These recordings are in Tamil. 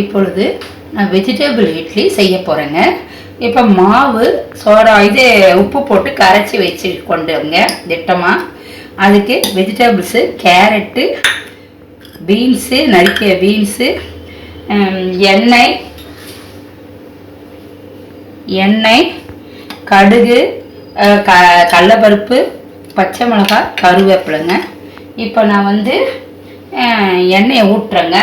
இப்பொழுது நான் வெஜிடபிள் இட்லி செய்ய போகிறேங்க இப்போ மாவு சோடா இது உப்பு போட்டு கரைச்சி வச்சு கொண்டுங்க திட்டமாக அதுக்கு வெஜிடபிள்ஸு கேரட்டு பீன்ஸு நறுக்கிய பீன்ஸு எண்ணெய் எண்ணெய் கடுகு க கடலப்பருப்பு பச்சை மிளகாய் கருவேப்பிலைங்க. இப்போ நான் வந்து எண்ணெயை ஊட்டுறேங்க.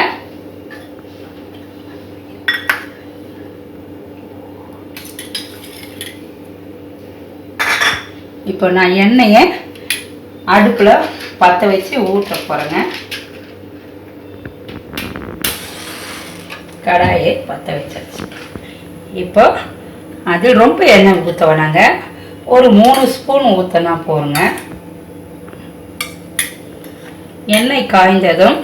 இப்போ நான் எண்ணெயை அடுப்பில் பற்ற வச்சு ஊற்ற போகிறேங்க கடாயை பற்ற வச்சாச்சு. இப்போ அது ரொம்ப எண்ணெய் ஊற்ற வேணாங்க ஒரு மூணு ஸ்பூன் ஊற்றினா போருங்க எண்ணெய் காய்ந்ததும்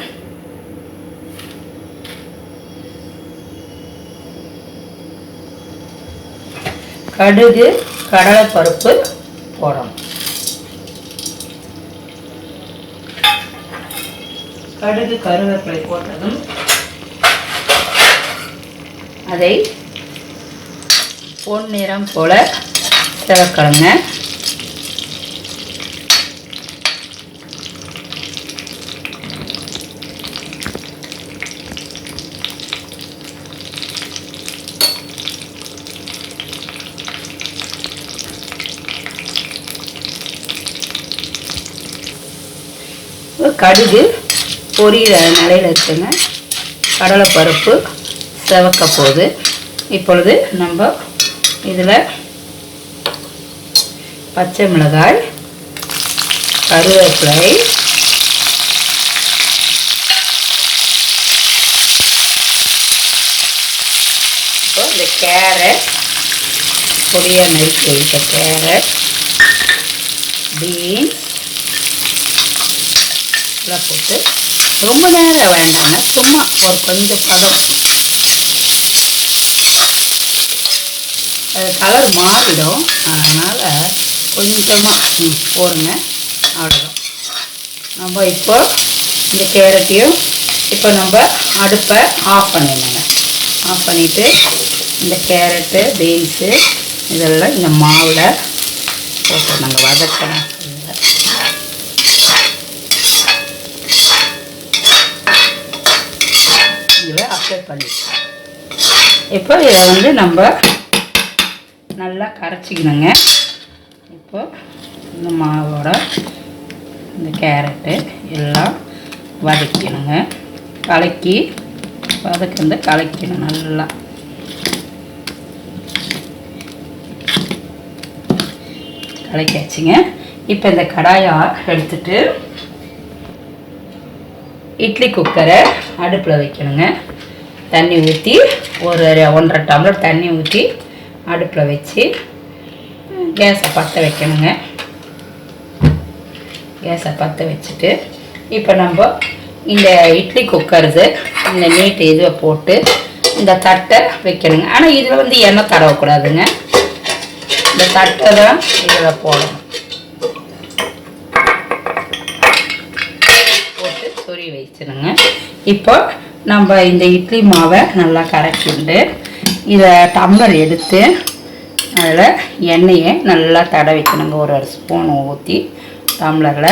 கடுகு கடலைப்பருப்பு போகிறோம் கடுகு கருவேப்பிலை போட்டதும் அதை பொன்னிறம் போல சிவக்கலங்க கடுகு பொரியிற நிலையில் இருக்குங்க. கடலைப்பருப்பு செவக்க போகுது இப்பொழுது நம்ம இதில் பச்சை மிளகாய் கருவேப்பிலை இப்போ இந்த கேரட் பொடியாக நறுக்கி வைத்த கேரட் பீன்ஸ் அடுப்பில் போட்டு ரொம்ப நேரம் வேண்டாங்க சும்மா ஒரு கொஞ்சம் பதம். அது கலர் மாறிடும். அதனால் கொஞ்சமாக போடுங்க. அவ்வளோதான் நம்ம இப்போ இந்த கேரட்டையும் இப்போ நம்ம அடுப்பை ஆஃப் பண்ணிடணுங்க. ஆஃப் பண்ணிவிட்டு இந்த கேரட்டு பீன்ஸு இதெல்லாம் இந்த மாவில் போட்டு நாங்கள் வதக்கணும். இதில் பண்ணிக்கலாம். இப்போ இதை வந்து நம்ம நல்லா கரைச்சிக்கணுங்க. இப்போ இந்த மாவோட இந்த கேரட்டு எல்லாம் வதக்கணுங்க. கலக்கி வதக்கிந்து கலக்கணும் நல்லா. கலக்காச்சுங்க இப்போ இந்த கடாயை எடுத்துட்டு இட்லி குக்கரை அடுப்பில் வைக்கணுங்க. தண்ணி ஊற்றி ஒரு ஒன்றரை டம்ளர் தண்ணி ஊற்றி அடுப்பில் வச்சு கேஸை பற்ற வைக்கணுங்க. கேஸை பற்ற வச்சுட்டு இப்போ நம்ம இந்த இட்லி குக்கருது இந்த நீட்டு இதுவை போட்டு இந்த தட்டை வைக்கணுங்க. ஆனால் இதில் வந்து எண்ணெய் தடவக்கூடாதுங்க. இந்த தட்டை தான் இதில் போடணும். போட்டு சொறி வச்சிருங்க இப்போ நம்ம இந்த இட்லி மாவை நல்லா கரைச்சிண்டு இதை டம்ளர் எடுத்து அதில் எண்ணெயை நல்லா தடவிக்கணுங்க ஒரு ஒரு ஸ்பூன் ஊற்றி டம்ளரில்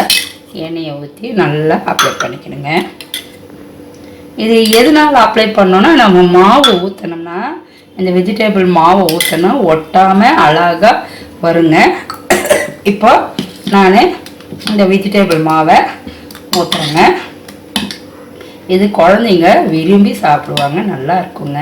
எண்ணெயை ஊற்றி நல்லா அப்ளை பண்ணிக்கணுங்க. இது எதனால் அப்ளை பண்ணோன்னா நம்ம மாவு ஊற்றினோம்னா இந்த வெஜிடேபிள் மாவை ஊற்றணும் ஒட்டாமல் அழகாக வருங்க. இப்போ நான் இந்த வெஜிடேபிள் மாவை ஊற்றுறேங்க இது குழந்தைங்க விரும்பி சாப்பிடுவாங்க நல்லா இருக்குங்க.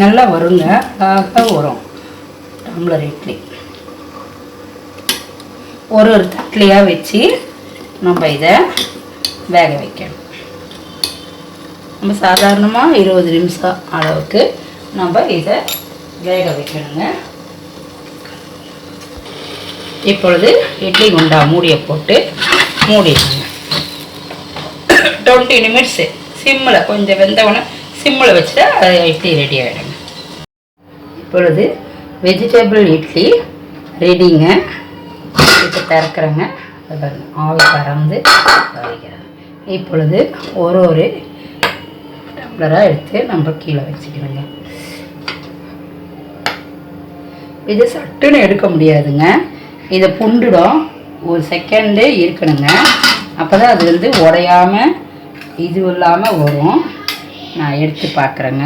நல்லா வருங்க அழகாக வரும். டம்ளர் இட்லி. ஒரு ஒரு தட்லியாக வச்சு நம்ம இதை வேக வைக்கணும். நம்ம சாதாரணமாக இருபது நிமிஷம் அளவுக்கு நம்ம இதை வேக வைக்கணுங்க. இப்பொழுது இட்லி குண்டா மூடியை போட்டு மூடிடுங்க. டுவெண்ட்டி நிமிட்ஸு சிம்மில் கொஞ்சம் வெந்தவொடனே சிம்மில் வச்சுட்டா அது இட்லி ரெடி ஆகிடுங்க இப்பொழுது வெஜிடபிள் இட்லி ரெடிங்க இப்போ திறக்கிறேங்க ஆவி பறந்து வைக்கிறேன் இப்பொழுது ஒரு ஒரு டம்ளராக எடுத்து நம்ம கீழே வச்சுக்கிறோங்க இது சட்டுன்னு எடுக்க முடியாதுங்க. இதை புண்டுடும். ஒரு செகண்டு இருக்கணுங்க. அப்போ தான் அது வந்து உடையாம இது இல்லாமல் வரும். நான் எடுத்து பார்க்குறேங்க.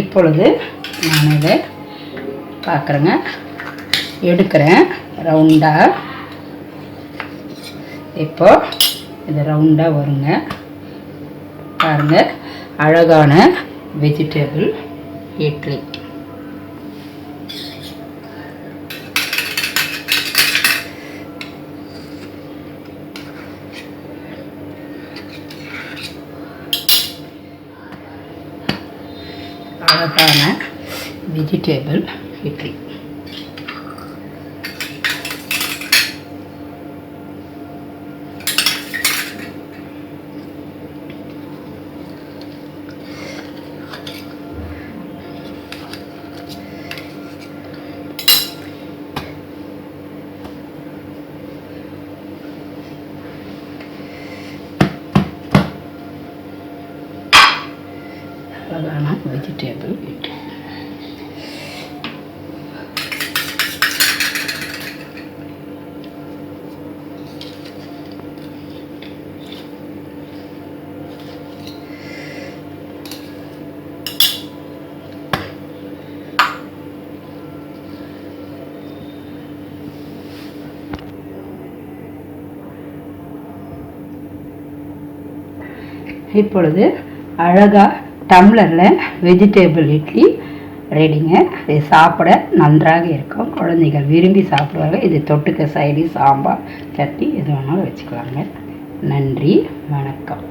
இப்பொழுது நான் இதை பார்க்குறேங்க. எடுக்கிறேன். ரவுண்டாக இப்போ இது ரவுண்டாக வருங்க. பாருங்கள் அழகான வெஜிடபிள் இட்லி அழகான வெஜிடேபிள் இட்லி. Vegetable. இப்பொழுது அழகாக டம்ளரில் வெஜிடேபிள் இட்லி ரெடிங்க இது சாப்பிட நன்றாக இருக்கும். குழந்தைகள் விரும்பி சாப்பிடுவாங்க இது தொட்டுக்க சைடி சாம்பார் சட்னி எது வேணாலும் வச்சுக்கலாங்க. நன்றி வணக்கம்.